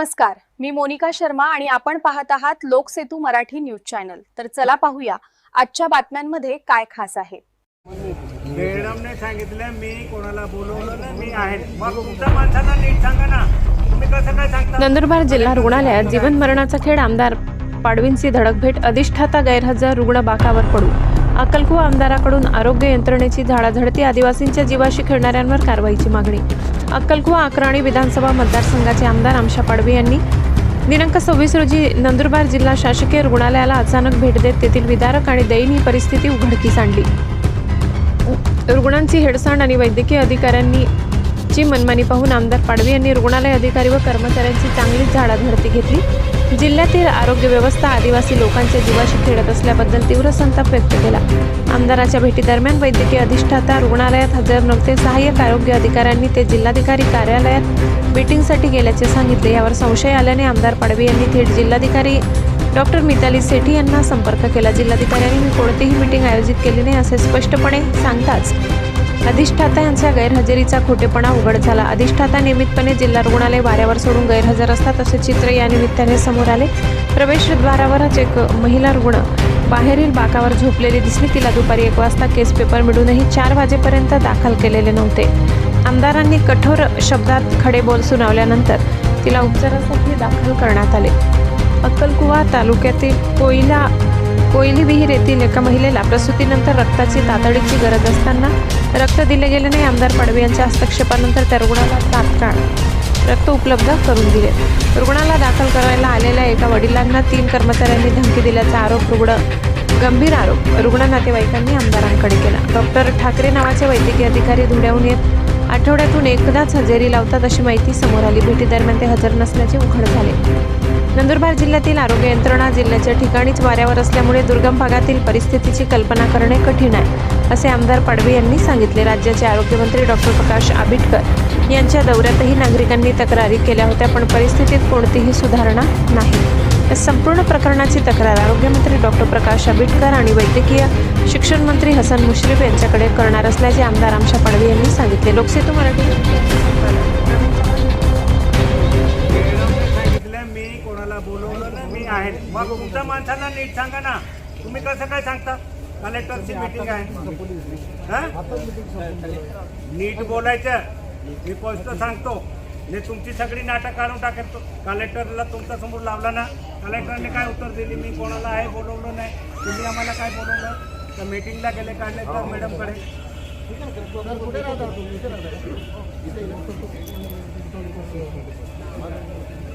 नमस्कार मी मोनिका शर्मा आणि आपण पाहत आहात लोकसेतू मराठी न्यूज चॅनल. तर चला पाहूया आजच्या बातम्यांमध्ये काय खास आहे? मॅडमने सांगितलं मी कोणाला बोलवलं ना मी आहे. मग तुमच्या माणसाला नीट सांगा ना. तुम्ही कसं काय सांगता? नंदुरबार जिल्हा रुग्णालयात जीवन मरणाचा खेळ आमदार पाडवींची धडकभेट अधिष्ठाता गैरहजर रुग्ण बाकावर पडू. अक्कलकुवा आमदाराकडून आरोग्य यंत्रणेची झाडाझडती आदिवासींच्या जीवाशी खेळणाऱ्यांवर कारवाईची मागणी. अक्कलकुवा अक्राणी विधानसभा मतदारसंघाचे आमदार आमशा पाडवी यांनी दिनांक सव्वीस रोजी नंदुरबार जिल्हा शासकीय रुग्णालयाला अचानक भेट देत तेथील विदारक आणि दयनीय परिस्थिती उघडकीस आणली. रुग्णांची हेडसाण आणि वैद्यकीय अधिकाऱ्यांनी ची मनमानी पाहून आमदार पाडवी यांनी रुग्णालय अधिकारी व कर्मचाऱ्यांची चांगलीच झाडाझडती घेतली. जिल्ह्यातील आरोग्य व्यवस्था आदिवासी लोकांच्या जीवाशी खेळत असल्याबद्दल तीव्र संताप व्यक्त केला. आमदाराच्या भेटीदरम्यान वैद्यकीय अधिष्ठाता रुग्णालयात हजर नव्हते. सहाय्यक आरोग्य अधिकाऱ्यांनी ते जिल्हाधिकारी कार्यालयात मीटिंगसाठी गेल्याचे सांगितले. यावर संशय आल्याने आमदार पाडवी यांनी थेट जिल्हाधिकारी डॉक्टर मिताली सेठी यांना संपर्क केला. जिल्हाधिकाऱ्यांनी मी कोणतीही मीटिंग आयोजित केली नाही असे स्पष्टपणे सांगताच अधिष्ठाता यांच्या गैरहजेरीचा खोटेपणा उघड झाला. अधिष्ठाता नियमितपणे जिल्हा रुग्णालय वाऱ्यावर सोडून गैरहजर असतात असे चित्र या निमित्ताने समोर आले. प्रवेशद्वारावरच एक महिला रुग्ण बाहेरील बाकावर झोपलेली दिसली. तिला दुपारी एक वाजता केस पेपर मिळूनही चार वाजेपर्यंत दाखल केलेले नव्हते. आमदारांनी कठोर शब्दात खडे बोल सुनावल्यानंतर तिला उपचारासाठी दाखल करण्यात आले. अक्कलकुवा तालुक्यातील कोयला कोयली विहीर येथील एका महिलेला प्रसूतीनंतर रक्ताची तातडीची गरज असताना रक्त दिले गेले नाही आमदार पाडवे यांच्या हस्तक्षेपानंतर त्या रुग्णाला तात्काळ रक्त उपलब्ध करून दिले. रुग्णाला दाखल करायला आलेल्या एका वडिलांना तीन कर्मचाऱ्यांनी धमकी दिल्याचा आरोप रुग्ण गंभीर आरोप. रुग्ण नातेवाईकांनी आमदारांकडे केला. डॉक्टर ठाकरे नावाचे वैद्यकीय अधिकारी धुळ्याहून येत आठवड्यातून एकदाच हजेरी लावतात अशी माहिती समोर आली. भेटीदरम्यान ते हजर नसल्याचे उघड झाले. नंदुरबार जिल्ह्यातील आरोग्य यंत्रणा जिल्ह्याच्या ठिकाणीच वाऱ्यावर असल्यामुळे दुर्गम भागातील परिस्थितीची कल्पना करणे कठीण आहे असे आमदार पाडवी यांनी सांगितले. राज्याचे आरोग्यमंत्री डॉक्टर प्रकाश आबिटकर यांच्या दौऱ्यातही नागरिकांनी तक्रारी केल्या होत्या पण परिस्थितीत कोणतीही सुधारणा नाही. या संपूर्ण प्रकरणाची तक्रार आरोग्यमंत्री डॉक्टर प्रकाश आबिटकर आणि वैद्यकीय शिक्षण मंत्री हसन मुश्रीफ यांच्याकडे करणार असल्याचे आमदार आमशा पाडवे यांनी सांगितले. लोकसेतू मराठी आहे. मग तुमच्या माणसाला नीट सांगा ना. तुम्ही कसं काय सांगता? कलेक्टरची मीटिंग आहे? नीट बोलायचं. मी स्पष्ट सांगतो. मी तुमची सगळी नाटक काढून टाकतो. कलेक्टरला तुमच्यासमोर लावला ना. कलेक्टरने काय उत्तर दिली? मी कोणाला आहे बोलवलं नाही. तुम्ही आम्हाला काय बोलवलं? तर मीटिंगला गेले कलेक्टर मॅडमकडे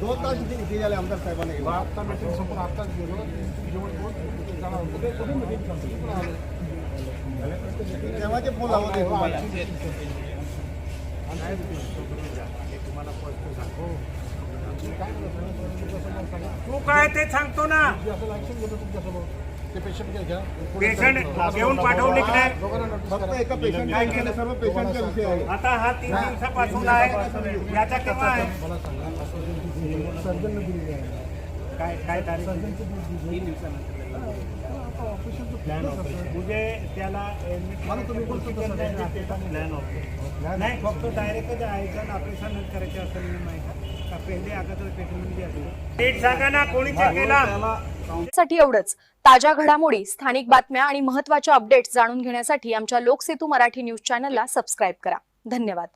दोन तास इथे झाले आमदार साहेबांना गेलो आता मीटिंग समोर आताच गेलो. तेव्हाचे फोन लावत आहे तुम्हाला. तू काय ते सांगतो ना? ते पेशंट घ्या पेशंट घेऊन पाठवले की नाही फक्त एका पेशंट काय केलं. सर्व पेशंटचा विषय आहे. आता हा तीन दिवसापासून आहे. याचा केव्हा आहे? सर्जन दिलेली आहे. काय काय तारीख? तीन दिवसानंतर. म्हणजे त्याला तसं नाही, फक्त ऑपरेशन करायचे असं नाही माहिती का पहिले अगोदर ट्रीटमेंट द्यायची नीट सांगा ना कोणी check केला? साठी एवढंच. ताज्या घडामोडी स्थानिक बातम्या आणि महत्त्वाच्या अपडेट्स जाणून घेण्यासाठी आमच्या लोकसेतू मराठी न्यूज चॅनलला सबस्क्राईब करा. धन्यवाद.